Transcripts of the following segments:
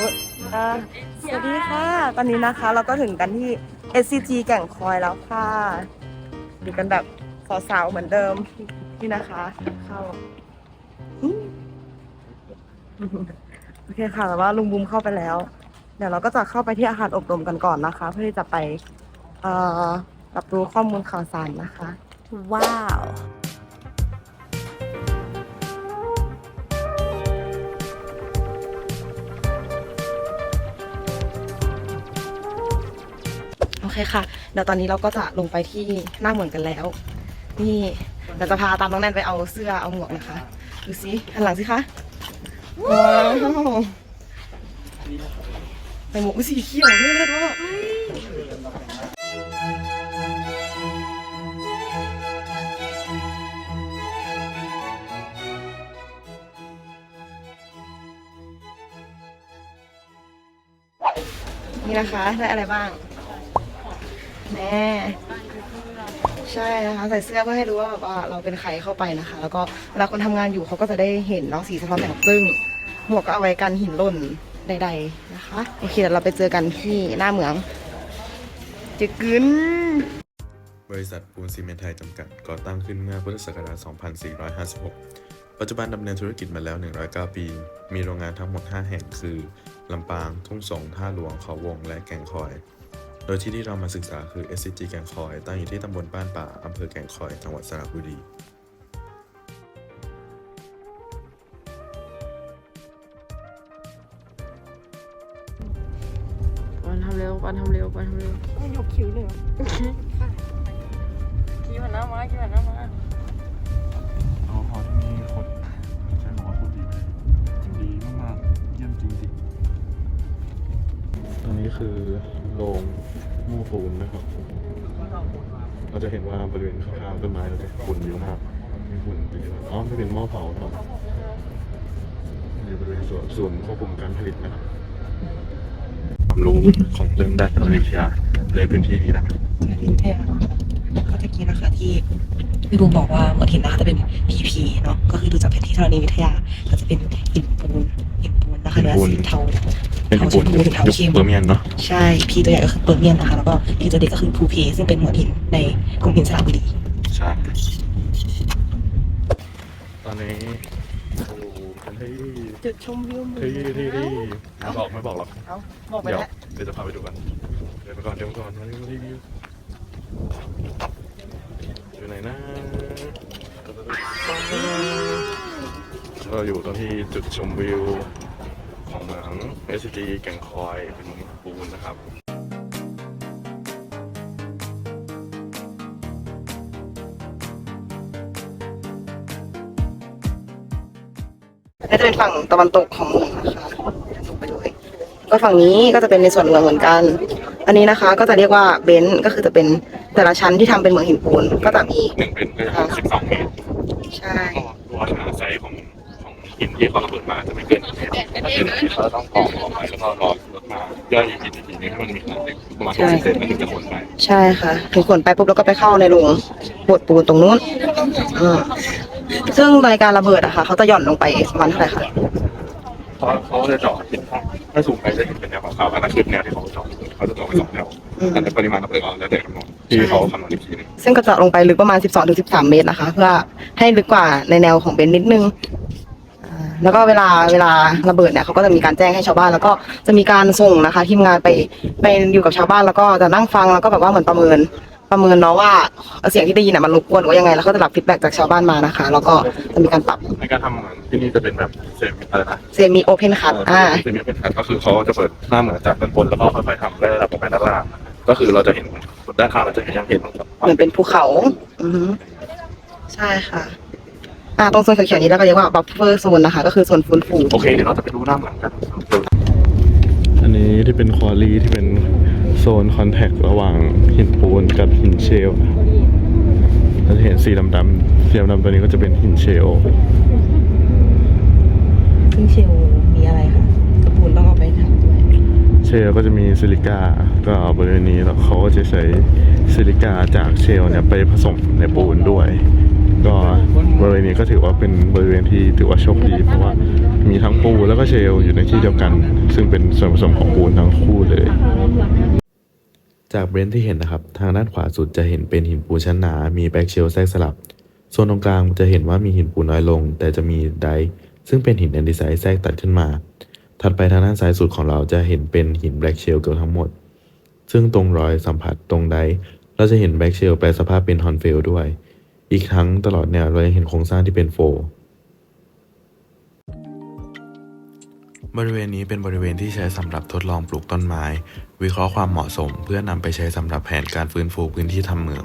อ่าสวัสดีค่ะ ตอนนี้นะคะเราก็ถึงกันที่ SCG แก่งคอยแล้วค่ะ อยู่กันแบบสาวๆเหมือนเดิมนี่นะคะ เข้าอืมโอเคค่ะแต่ว่าลุงบุมเข้าไปแล้ว เดี๋ยวเราก็จะเข้าไปที่อาคารอบรมกันก่อนนะคะ เพื่อที่จะไปเอ่อรับรู้ข้อมูลข่าวสารนะคะ ว้าว โอเคค่ะ เดี๋ยวตอนนี้เราก็จะลงไปที่หน้าเหมือนกันแล้ว นี่เราจะพาตามน้องแนนไปเอาเสื้อเอาหมวกนะคะ ดูสิหันหลังสิคะ ว้าวไปหมวกสีเขียวด้วยเลยว่านี่นะคะ ได้อะไรบ้าง ใช่นะคะใส่เสื้อเพื่อให้รู้ว่าแบบว่าเราเป็นใครเข้าไปนะคะ แล้วก็เวลาคนทำงานอยู่เขาก็จะได้เห็นเนาะสีสะท้อนแสงซึ่งหมวกก็เอาไว้กันหินหล่นใด ๆนะคะ โอเคเดี๋ยวเราไปเจอกันที่หน้าเหมืองเจะกึนบริษัทปูนซีเมนต์ไทยจำกัดก่อตั้งขึ้นเมื่อพุทธศักราช 2456 ปัจจุบันดำเนินธุรกิจมาแล้ว 109 ปี มีโรงงานทั้งหมด 5 แห่งคือ ลำปาง ทุ่งสง ท่าหลวง เขาวง และแก่งคอย โดยที่ที่เรามาศึกษาคือ SCG แก่งคอย ตั้งอยู่ที่ตำบลบ้านป่าอำเภอแก่งคอย จังหวัดสระบุรีปันทำเร็วปันทำเร็วปันทำเร็วไม่ยกคิ้วเลยกี่ผ่านหน้ามากี่ผ่านหน้ามาเอาพอที่นี่โคตรใช่หมอพูดดีเลยดีมากๆเยี่ยมจริงๆตรงนี้คือ โรงหมู่ปูนนะครับ เราจะเห็นว่าบริเวณข้างๆต้นไม้เราจะฝุ่นเยอะมากมีฝุ่นเยอะอ๋อไม่เป็นหม้อเผาครับอยู่บริเวณส่วนส่วนควบคุมการผลิตนะครับความรู้ของเรื่องด้านธรณีวิทยาในพื้นที่นี้นะครับเนี่ยก็ตะกี้นะคะที่พี่บูมบอกว่าเหมือนหินนะคะจะเป็น PP เนาะก็คือดูจากแผนที่ธรณีวิทยาก็จะเป็นหินปูนหิน ปูนนะคะเนื้อสีเทาเป็นปูนเทาชมพูถึงเทาเข้มเปอร์เมียนเนาะใช่พีตัวใหญ่ก็คือเปอร์เมียนนะคะแล้วก็พีตัวเด็กก็คือภูเพซึ่งเป็นหัวหินในกรุงหินสระบุรีใช่ตอนนี้ดูกันที่จุดชมวิวที่ที่ที่ไม่บอกไม่บอกหรอกเอาบอกไปเดี๋ยวแล้วเดี๋ยวจะพาไปดูกันเดี๋ยวไปก่อนเดี๋ยวไปก่อนมารีวิวอยู่ไหนนะเราอยู่ตรงที่จุดชมวิวของเหมื อง SCG แก่งคอยเป็นปูนนะครับก็จะเป็นฝั่งตะวันตกของเมืองนะคะลงไปด้วยก็ฝั่งนี้ก็จะเป็นในส่วนเมืองเหมือนกัน อันนี้นะคะก็จะเรียกว่าเบนซ์ก็คือจะเป็นแต่ละชั้นที่ทำเป็นเหมืองหินปูนก็จะมีหนึ่งเป็นก็จะสิบสองเมตรใช่ตัวขนาดไซส์ของของหินที่เขาระเบิดมาจะไม่เกินเมตร ถ้าเกินเมตรเขาต้องกรองออกมาแล้วก็รอรถมาย่อยหินอีกทีนึงให้มันมีขนาดเล็กประมาณหกสิบเซนมันถึงจะขนไปใช่ค่ะถึงขนไปปุ๊บแล้วก็ไปเข้าในโรงบดปูนตรงนู้นอืมซึ่งในการระเบิดอะค่ะเขาจะหย่อนลงไปประมาณเท่าไหร่คะเพราะเขาจะเจาะหินข้างถ้าสูงไปจะเห็นเป็นแนวขาวๆอันนั้นคือแนวที่เขาเจาะเขาจะเจาะไปสองแนวอืมแต่ในปริมาณระเบิดเราแล้วแต่คำนวณที่เขาคำนวณอีกทีหนึงซึ่งก็จะลงไปลึกประมาณ 12-13 เมตรนะคะ เพื่อให้ลึกกว่าในแนวของเบนซ์นิดนึงอ่า แล้วก็เวลาเวลาระเบิดเนี่ยเขาก็จะมีการแจ้งให้ชาวบ้าน แล้วก็จะมีการส่งนะคะทีมงานไปไปอยู่กับชาวบ้านแล้วก็จะนั่งฟังแล้วก็แบบว่าเหมือนประเมินประเมินเนาะว่าเสียงที่ได้ยินอะมันรบกวนหรือว่ายังไงแล้วก็จะรับฟีดแบ็กจากชาวบ้านมานะคะ แล้วก็จะมีการปรับในการทำเหมือนที่นี่จะเป็นแบบเซมิอะไรนะเซมิโอเพนคัทอ่าเซมิเป็นคัทก็คือเขาจะเปิดหน้าเหมือนจากด้านบนแล้วก็ค่อยๆทำได้ระดับลงไปด้านล่างก็คือเราจะเห็นด้านข้างเราจะยังเห็นเหมือนเป็นภูเขาอือฮึใช่ค่ะ อ่าตรงโซนเขียวๆนี้เราก็เรียกว่าบัฟเฟอร์โซนนะคะ ก็คือโซนฟื้นฟูโอเคเดี๋ยวเราจะไปดูหน้าเหมือนกันอันนี้ที่เป็นควอลี่ที่เป็นโซนคอนแทคระหว่างหินปูนกับหินเชลล์นะครับเราจะเห็นสีดำๆสีดำๆตัวนี้ก็จะเป็นหินเชลล์ซึ่งเชลมีอะไรคะกระปูนต้องเอาไปทำด้วยเชลล์ก็จะมีซิลิก้าก็บริเวณนี้แล้วเขาก็จะใช้ซิลิก้าจากเชลล์เนี่ยไปผสมในปูนด้วย ก็บริเวณนี้ก็ถือว่าเป็นบริเวณที่ถือว่าโชคดีเพราะว่ามีทั้งปูแล้วก็เชลล์อยู่ในที่เดียวกัน ซึ่งเป็นส่วนผสมของปูนทั้งคู่เลย จากเบรนท์ที่เห็นนะครับ ทางด้านขวาสุดจะเห็นเป็นหินปูนชั้นหนา มีแบ็กเชลแทรกสลับส่วนตรงกลางจะเห็นว่ามีหินปูนน้อยลง แต่จะมีไดร์ซึ่งเป็นหินแอนดิไซด์แทรกตัดขึ้นมา ถัดไปทางด้านซ้ายสุดของเราจะเห็นเป็นหินแบล็กเชลเกือบทั้งหมด ซึ่งตรงรอยสัมผัสตรงไดร์เราจะเห็นแบล็กเชลแปลสภาพเป็นฮอนเฟลด้วย อีกทั้งตลอดแนวเรายังเห็นโครงสร้างที่เป็นโฟลบริเวณนี้เป็นบริเวณที่ใช้สำหรับทดลองปลูกต้นไม้ วิเคราะห์ความเหมาะสม เพื่อนำไปใช้สำหรับแผนการฟื้นฟูพื้นที่ทำเมือง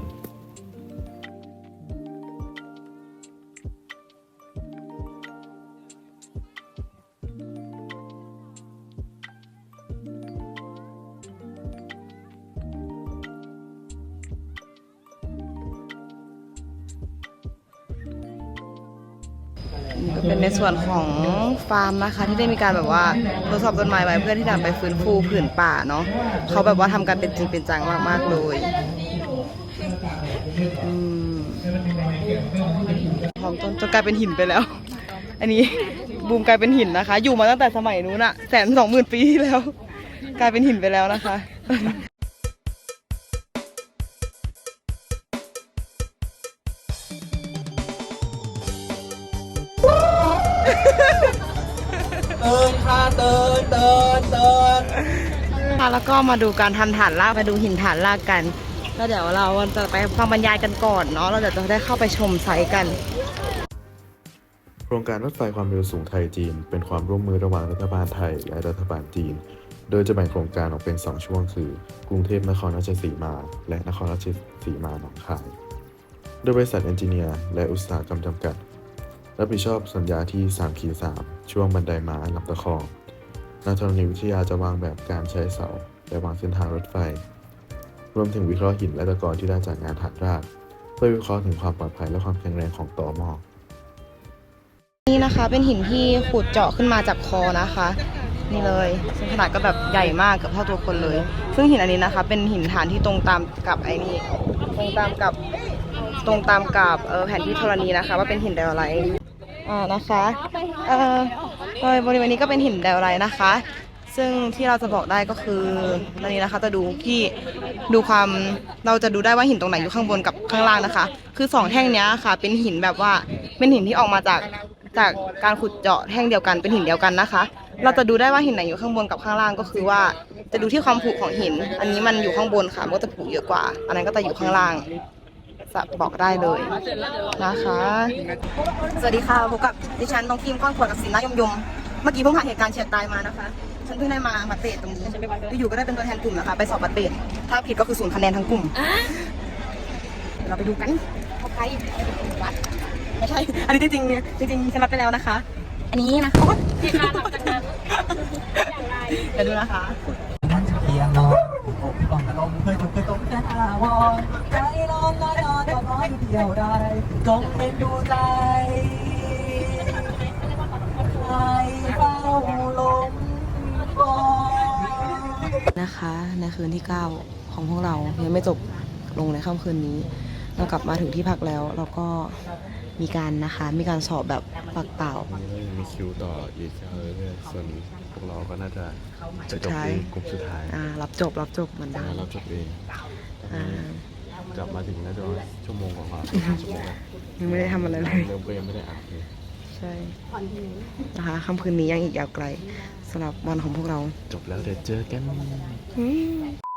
ก็เป็นในส่วนของฟาร์มนะคะที่ได้มีการแบบว่าทดสอบต้นไม้ไว้เพื่อที่จะไปฟื้นฟูผืนป่าเนาะเขาแบบว่าทำกันเป็นจริงเป็นจังมากๆเลยอของต้นจนกลายเป็นหินไปแล้ว อันนี้บูมกลายเป็นหินนะคะ อยู่มาตั้งแต่สมัยนู้นอะแสนสองหมื่นปีที่แล้ว กลายเป็นหินไปแล้วนะคะ ค่ะแล้วก็มาดูการทำฐานรากมาดูหินฐานรากกันแล้วเดี๋ยวเราจะไปฟังบรรยายกันก่อนเนาะแล้วเดี๋ยวจะได้เข้าไปชมไซต์กัน โครงการรถไฟความเร็วสูงไทยจีน เป็นความร่วมมือระหว่างรัฐบาลไทยและรัฐบาลจีน โดยจะแบ่งโครงการออกเป็น 2 ช่วงคือ กรุงเทพนครราชสีมา และนครราชสีมาหนองคาย โดยบริษัทเอนจิเนียร์และอุตสาหกรรมจำกัด รับผิดชอบสัญญาที่3ขีด3 ช่วงบันไดม้าลำตะคองนักธรณีวิทยาจะวางแบบการใช้เสาและวางเส้นทางรถไฟ รวมถึงวิเคราะห์หินและตะกอนที่ได้จากงานถักราก เพื่อวิเคราะห์ถึงความปลอดภัยและความแข็งแรงของต่อหม้อนี่นะคะเป็นหินที่ขุดเจาะขึ้นมาจากคอนะคะ นี่เลยซึ่งขนาดก็แบบใหญ่มากเกับเท่าตัวคนเลย ซึ่งหินอันนี้นะคะ เป็นหินฐานที่ตรงตามกับไอ้นี่ตรงตามกับตรงตามกับแผนที่ธรณีนะคะ ว่าเป็นหินไดโอไลท์ อ่านะคะเออโดยบริเวณนี้ก็เป็นหินไดโอไลท์นะคะ ซึ่งที่เราจะบอกได้ก็คือตอนนี้นะคะจะดูที่ดูความเราจะดูได้ว่าหินตรงไหนอยู่ข้างบนกับข้างล่างนะคะ คือสองแท่งเนี้ยค่ะ เป็นหินแบบว่าเป็นหินที่ออกมาจากจากการขุดเจาะแท่งเดียวกันเป็นหินเดียวกันนะคะ เราจะดูได้ว่าหินไหนอยู่ข้างบนกับข้างล่างก็คือว่า จะดูที่ความผุของหิน อันนี้มันอยู่ข้างบนค่ะมันก็จะผุเยอะกว่า อันนั้นก็จะอยู่ข้างล่าง จะบอกได้เลยนะคะ สวัสดีค่ะพบกับดิฉันน้องพิมก้อนขวดกับสินนายมยม เมื่อกี้เพิ่งผ่านเหตุการณ์เฉียดตายมานะคะ ฉันเพิ่งได้มาบัตรเตะตรงนี้อยู่ๆก็ได้เป็นตัวแทนกลุ่มนะคะ ไปสอบบัตรเตะถ้าผิดก็คือศูนย์คะแนนทั้งกลุ่มเดี๋ยวเราไปดูกันเข้าไปวัดไม่ใช่ อันนี้จริงๆจริงๆฉันรับไปแล้วนะคะ อันนี้นะคะเดี๋ยวดูนะคะเพียงนอนอกกล่องลมเคยถูกเคยตกแค่อาวรใจร้อนน้อยนอนก็น้ อยอยู่เดียวได้จงเป็นดูใจใครเฝ้าลมก่อนนะคะในคืนที่ 9 ของพวกเรายังไม่จบลงในค่ำคืนนี้ เรากลับมาถึงที่พักแล้ว เราก็มีการนะคะมีการสอบแบบปากเปล่า มีคิวต่ออีกเรื่อยๆส่วนพวกเราก็น่าจะจะจบสุดท้ายเองกลุ่มสุดท้ายอ่ารับจบรับจบเหมือนเดิมเราจบเองอ่า กลับมาถึงน่าจะชั่วโมงกว่าๆชั่วโมงแล้วยังไม่ได้ทำอะไรเลย เริ่มก็ยังไม่ได้อัดเลยใช่นะคะค่ำคืนนี้ยังอีกยาวไกลสำหรับวันของพวกเรา จบแล้วเดี๋ยวเจอกัน อืม